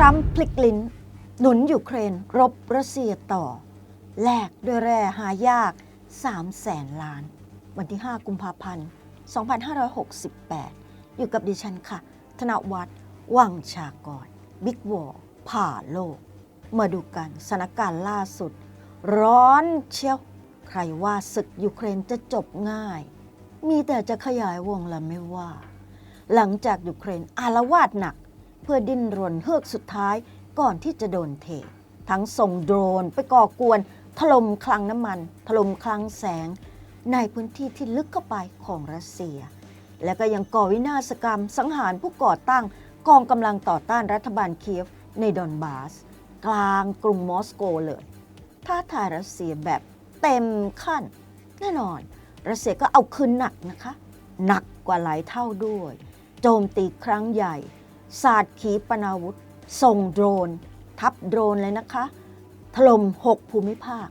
รัมป์พลิกลิ้น หนุนยูเครน รบรัสเซียต่อ แลกด้วยแร่หายาก3แสนล้าน วันที่ 5 กุมภาพันธ์ 2568 อยู่กับดิฉันค่ะ ธนวัฒน์วังชากรบิ๊กวอร์ผ่าโลก มาดูกันสถานการณ์ล่าสุด ร้อนเชียว ใครว่าศึกยูเครนจะจบง่าย มีแต่จะขยายวงละไม่ว่า หลังจากยูเครนอารวาสหนัก เพื่อดิ้นรนเฮือกสุดท้ายก่อนที่จะโดนเท ทั้งส่งโดรนไปก่อกวน ถล่มคลังน้ำมัน ถล่มคลังแสง ในพื้นที่ที่ลึกเข้าไปของรัสเซีย และก็ยังก่อวินาศกรรม สังหารผู้ก่อตั้งกองกำลังต่อต้านรัฐบาลเคียฟในดอนบาส กลางกรุงมอสโกเลยท้าทายรัสเซียแบบเต็มขั้น แน่นอน รัสเซียก็เอาคืนหนักนะคะ หนักกว่าหลายเท่าด้วย โจมตีครั้งใหญ่ สาดขีปนาวุธ ส่งโดรน ทับโดรนเลยนะคะ ถล่ม 6 ภูมิภาค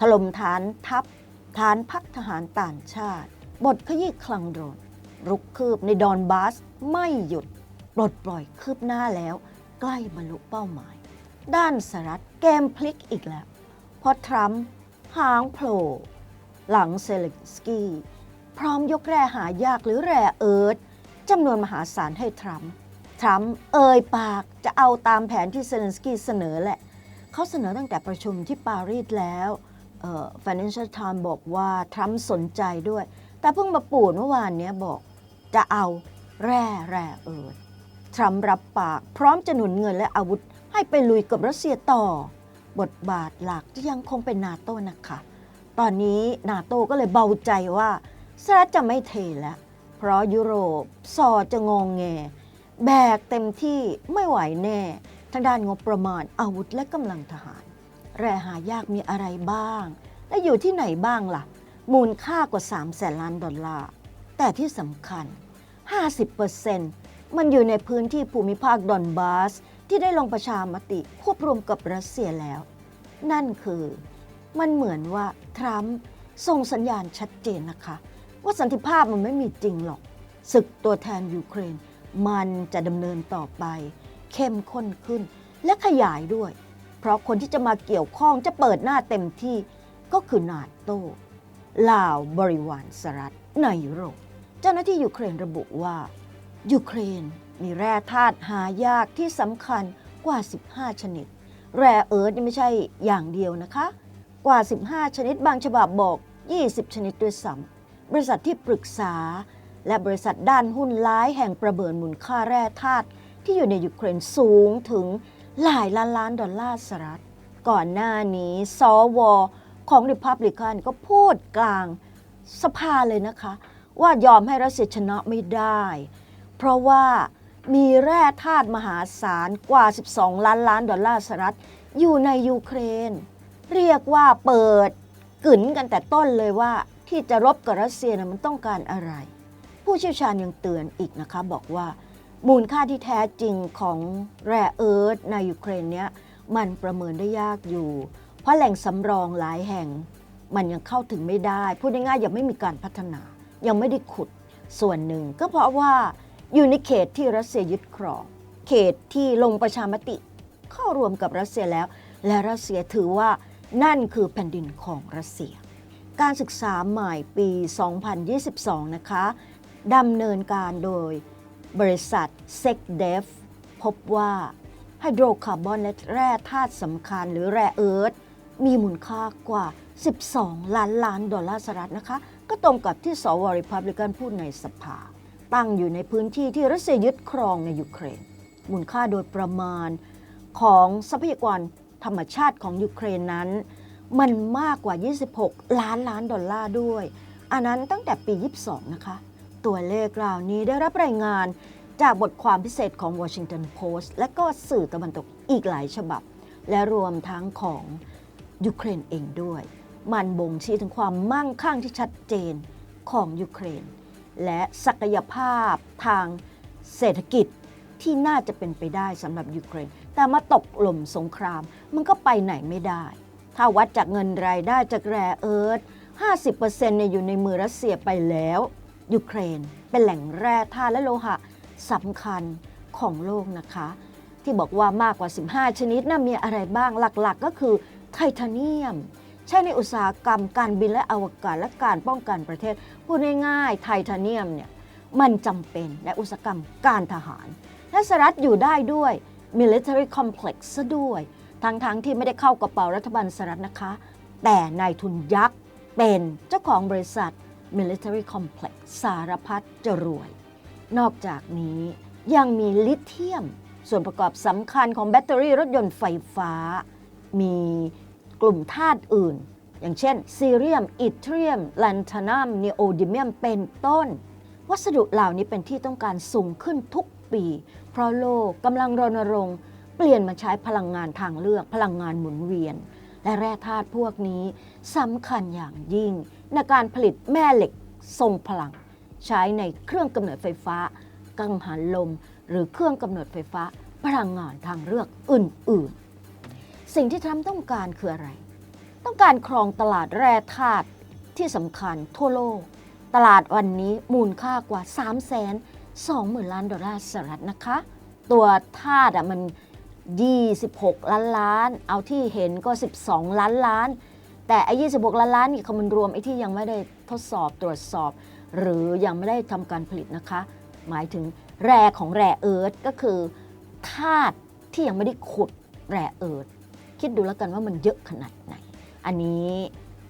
ถล่มฐานทัพ ฐานพักทหารต่างชาติ บทขยี้คลังโดรน รุกคืบในดอนบาสไม่หยุด ปลดปล่อยคืบหน้าแล้ว ใกล้บรรลุเป้าหมาย ด้านสหรัฐเกมพลิกอีกแล้วพราะทรัมป์หางโผล่หลังเซเลนสกี้ พร้อมยกแร่หายากหรือแร่เอิร์ธจำนวนมหาศาลให้ทรัมป์ ทรัมป์เอ่ยปากจะเอาตามแผนที่เซเลนสกี้เสนอแหละ เขาเสนอตั้งแต่ประชุมที่ปารีสแล้วเอ่อ Financial Times บอกว่า ทรัมป์สนใจด้วย แต่เพิ่งมาปูดเมื่อวานนี้บอกจะเอาแร่แร่เอิร์ธทรัมป์รับปาก พร้อมจะหนุนเงินและอาวุธ ให้ไปลุยกับรัสเซียต่อ บทบาทหลักจะยังคงเป็นนาโต้นะคะ ตอนนี้นาโต้ก็เลยเบาใจว่าสหรัฐจะไม่เทแล้ว เพราะยุโรปสอจะงองแง แบกเต็มที่ไม่ไหวแน่ ทางด้านงบประมาณอาวุธและกำลังทหาร แร่หายากมีอะไรบ้าง และอยู่ที่ไหนบ้างล่ะ มูลค่ากว่า 3 แสนล้านดอลลาร์ แต่ที่สำคัญ 50%มันอยู่ในพื้นที่ภูมิภาคดอนบาส ที่ได้ลงประชามติควบรวมกับรัสเซียแล้ว นั่นคือมันเหมือนว่าทรัมป์ส่งสัญญาณชัดเจนนะคะ ว่าสันติภาพมันไม่มีจริงหรอกศึกตัวแทนยูเครน มันจะดำเนินต่อไป เข้มข้นขึ้นและขยายด้วย เพราะคนที่จะมาเกี่ยวข้องจะเปิดหน้าเต็มที่ก็คือนาโต้ลาวบริวารสหรัฐในยุโรปเจ้าหน้าที่ยูเครนระบุว่า ยูเครนมีแร่ธาตุหายากที่สำคัญกว่า 15 ชนิด แร่เอิร์ธนี่ไม่ใช่อย่างเดียวนะคะ กว่า 15 ชนิดบางฉบับบอก 20 ชนิดด้วยซ้ำบริษัทที่ปรึกษา และบริษัทด้านหุ้นร้ายแห่งประเบินมูลค่าแร่ธาตุที่อยู่ในยูเครนสูงถึงหลายล้านล้านดอลลาร์สหรัฐ ก่อนหน้านี้สวของริพับลิกันก็พูดกลางสภาเลยนะคะ ว่ายอมให้รัสเซียชนะไม่ได้ เพราะว่ามีแร่ธาตุมหาศาลกว่า 12 ล้านล้านดอลลาร์สหรัฐอยู่ในยูเครน เรียกว่าเปิดกึ๋นกันแต่ต้นเลยว่าที่จะรบกับรัสเซียนะมันต้องการอะไร ผู้เชี่ยวชาญยังเตือนอีกนะคะบอกว่า มูลค่าที่แท้จริงของแร่เอิร์ธในยูเครนเนี้ยมันประเมินได้ยากอยู่ เพราะแหล่งสำรองหลายแห่งมันยังเข้าถึงไม่ได้ พูดง่ายๆยังไม่มีการพัฒนา ยังไม่ได้ขุดส่วนหนึ่ง ก็เพราะว่าอยู่ในเขตที่รัสเซียยึดครอง เขตที่ลงประชามติเข้ารวมกับรัสเซียแล้ว และรัสเซียถือว่านั่นคือแผ่นดินของรัสเซีย การศึกษาใหม่ปี 2022 นะคะ ดำเนินการโดยบริษัท s e c d e f พบว่าไฮโดรคาร์บอนและแร่ธาตุสำคัญหรือแร่เอิร์ธมีมูลค่ากว่า 12 ล้านล้านดอลลาร์สหรัฐนะคะ ก็ตรงกับที่สวริพับลิกันพูดในสภา ตั้งอยู่ในพื้นที่ที่รัสเซียยึดครองในยูเครน มูลค่าโดยประมาณของทรัพยากรธรรมชาติของยูเครนนั้น มันมากกว่า 26 ล้านล้านดอลลาร์ด้วย อันนั้นตั้งแต่ปี 22 นะคะ ตัวเลขรานี้ได้รับรายงานจากบทความพิเศษของ Washington Post และก็สื่อตะวันตกอีกหลายฉบับ และรวมทั้งของยูเครนเองด้วย มันบ่งชี้ถึงความมั่งคั่งที่ชัดเจนของยูเครน และศักยภาพทางเศรษฐกิจที่น่าจะเป็นไปได้สำหรับยูเครน แต่มาตกหล่มสงคราม มันก็ไปไหนไม่ได้ ถ้าวัดจากเงินรายได้จากแร่เอิร์ธ50%เนี่ยอยู่ในมือรัสเซียไปแล้ว ยูเครน เป็นแหล่งแร่ธาตุและโลหะสำคัญของโลกนะคะ ที่บอกว่ามากกว่า 15 ชนิดน่ะมีอะไรบ้างหลักๆก็คือไทเทเนียม ใช้ในอุตสาหกรรมการบินและอวกาศและการป้องกันประเทศ พูดง่ายๆไทเทเนียมเนี่ยมันจำเป็นในอุตสาหกรรมการทหาร และสหรัฐอยู่ได้ด้วย military complex ซะด้วย ทั้งๆทที่ไม่ได้เข้ากระเป๋ารัฐบาลสหรัฐนะคะ แต่นายทุนยักษ์เป็นเจ้าของบริษัท military complex สารพัดจะรวย นอกจากนี้ยังมีลิเธียม ส่วนประกอบสำคัญของแบตเตอรี่รถยนต์ไฟฟ้า มีกลุ่มธาตุอื่น อย่างเช่น ซีเรียม อิเรียม แลนทานัมนีโอดิเมียมเป็นต้น วัสดุเหล่านี้เป็นที่ต้องการสูงขึ้นทุกปี เพราะโลกกำลังรณรงค์เปลี่ยนมาใช้พลังงานทางเลือกพลังงานหมุนเวียน และแร่ธาตุพวกนี้สำคัญอย่างยิ่ง ในการผลิตแม่เหล็กทรงพลัง ใช้ในเครื่องกำเนิดไฟฟ้า กังหันลม หรือเครื่องกำเนิดไฟฟ้า พลังงานทางเลือกอื่นๆ สิ่งที่ทรัมป์ต้องการคืออะไร ต้องการครองตลาดแร่ธาตุที่สำคัญทั่วโลก ตลาดวันนี้มูลค่ากว่า 3 2 0 0 0 0ล้านดอลลาร์สหรัฐนะคะ ตัวธาตุมัน 26 ล้านล้าน เอาที่เห็นก็ 12 ล้านล้าน แต่ไอ้26ล้านล้านนี่เขามันรวมไอ้ที่ยังไม่ได้ทดสอบตรวจสอบ หรือยังไม่ได้ทำการผลิตนะคะ หมายถึงแร่ของแร่เอิร์ธก็คือธาตุที่ยังไม่ได้ขุดแร่เอิร์ธคิดดูแล้วกันว่ามันเยอะขนาดไหน อันนี้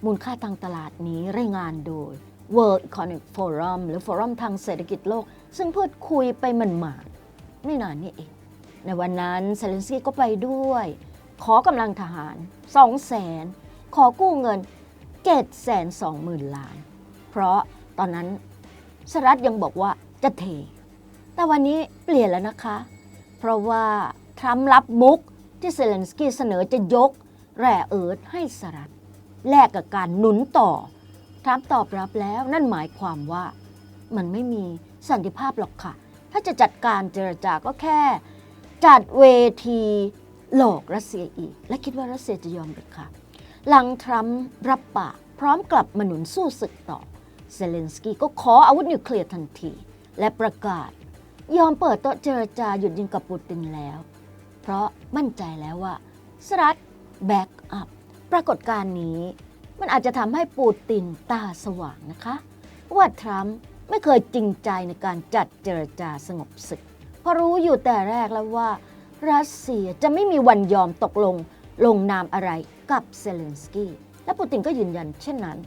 มูลค่าทางตลาดนี้รายงานโดย World Economic Forum หรือ Forum ทางเศรษฐกิจโลก ซึ่งพูดคุยไปมันหมาดไม่นานนี่เอง ในวันนั้นเซเลนสกี้ก็ไปด้วย ขอกำลังทหาร 2 0 0แสน ขอกู้เงิน 7 2 0 0 0 0 ล้าน เพราะตอนนั้นสหรัฐยังบอกว่าจะเท แต่วันนี้เปลี่ยนแล้วนะคะ เพราะว่าทรัมป์รับมุกที่เซเลนสกี้เสนอจะยกแร่เอิร์ธให้สหรัฐแลกกับการหนุนต่อทรัมป์ตอบรับแล้วนั่นหมายความว่ามันไม่มีสันติภาพหรอกค่ะ ถ้าจะจัดการเจรจาก็แค่ จัดเวทีหลอกรัสเซียอีก และคิดว่ารัสเซียจะยอมหรือคะ หลังทรัมป์รับปากพร้อมกลับมาหนุนสู้ศึกต่อ เซเลนสกี้ก็ขออาวุธนิวเคลียร์ทันที และประกาศ ยอมเปิดโต๊ะเจรจาหยุดยิงกับปูตินแล้ว เพราะมั่นใจแล้วว่าสหรัฐแบ็กอัพปรากฏการณ์นี้ มันอาจจะทำให้ปูตินตาสว่างนะคะ ว่าทรัมป์ไม่เคยจริงใจในการจัดเจรจาสงบศึก เพราะรู้อยู่แต่แรกแล้วว่า รัสเซียจะไม่มีวันยอมตกลงลงนามอะไร กับเซเลนสกี้ และปูตินก็ยืนยันเช่นนั้น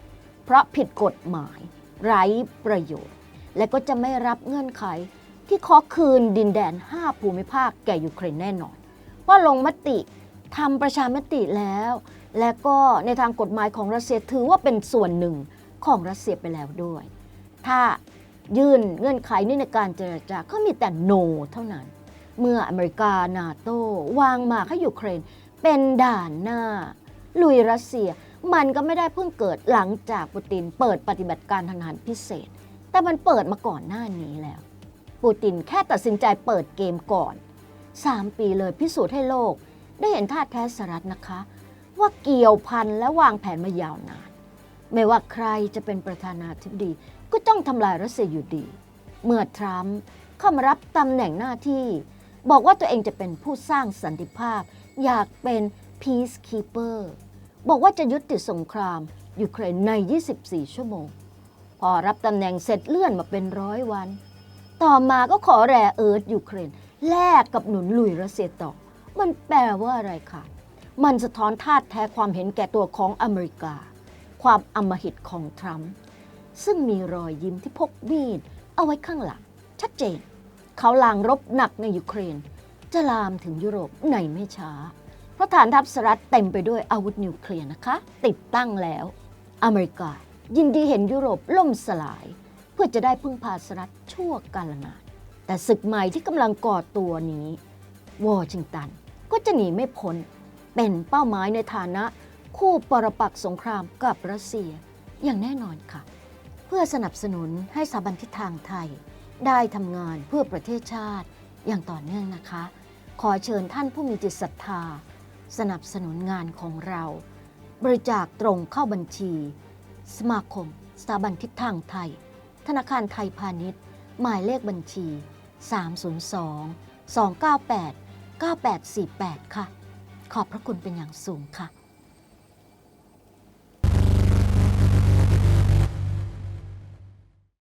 เพราะผิดกฎหมาย ไร้ประโยชน์ และก็จะไม่รับเงื่อนไขที่ขอคืนดินแดน 5 ภูมิภาคแก่ยูเครนแน่นอน ว่าลงมติทำประชามติแล้ว และก็ในทางกฎหมายของรัสเซียถือว่าเป็นส่วนหนึ่งของรัสเซียไปแล้วด้วย ถ้ายื่นเงื่อนไขนี้ในการเจรจาก็มีแต่โน เท่านั้น เมื่ออเมริกานาโตวางมาให้ยูเครนเป็นด่านหน้า ลุยรัสเซีย มันก็ไม่ได้เพิ่งเกิดหลังจากปูตินเปิดปฏิบัติการทางทหารพิเศษ แต่มันเปิดมาก่อนหน้านี้แล้ว ปูตินแค่ตัดสินใจเปิดเกมก่อน 3 ปีเลยพิสูจน์ให้โลก ได้เห็นท่าแท้สหรัฐนะคะ ว่าเกี่ยวพันและวางแผนมายาวนาน ไม่ว่าใครจะเป็นประธานาธิบดีก็ต้องทำลายรัสเซียอยู่ดี เมื่อทรัมป์เข้ามารับตำแหน่งหน้าที่บอกว่าตัวเองจะเป็นผู้สร้างสันติภาพ อยากเป็น peacekeeper บอกว่าจะยุติสงครามยูเครนใน 24 ชั่วโมง พอรับตำแหน่งเสร็จเลื่อนมาเป็นร้อยวัน ต่อมาก็ขอแร่เอิร์ธยูเครนแลกกับหนุนลุยรัสเซียต่อ มันแปลว่าอะไรคะมันสะท้อนธาตแท้ความเห็นแก่ตัวของอเมริกา ความอำมหิตของทรัมป์ซึ่งมีรอยยิ้มที่พกมีด เอาไว้ข้างหลัง ชัดเจน เขาลางรบหนักในยูเครน จะลามถึงยุโรปในไม่ช้า เพราะฐานทัพสหรัฐเต็มไปด้วยอาวุธนิวเคลียร์นะคะ ติดตั้งแล้ว อเมริกา ยินดีเห็นยุโรปล่มสลาย เพื่อจะได้พึ่งพาสหรัฐชั่วกาลนานแต่ศึกใหม่ที่กำลังก่อตัวนี้วอชิงตันก็จะหนีไม่พ้นเป็นเป้าหมายในฐานะคู่ปรปักษ์สงครามกับรัสเซียอย่างแน่นอนค่ะ เพื่อสนับสนุนให้สถาบันทิศทางไทย ได้ทำงานเพื่อประเทศชาติอย่างต่อเนื่องนะคะ ขอเชิญท่านผู้มีจิตศรัทธา สนับสนุนงานของเรา บริจาคตรงเข้าบัญชี สมาคม สถาบันทิศทางไทย ธนาคารไทยพาณิชย์ หมายเลขบัญชี 302 298 9848 ค่ะ ขอบพระคุณเป็นอย่างสูงค่ะ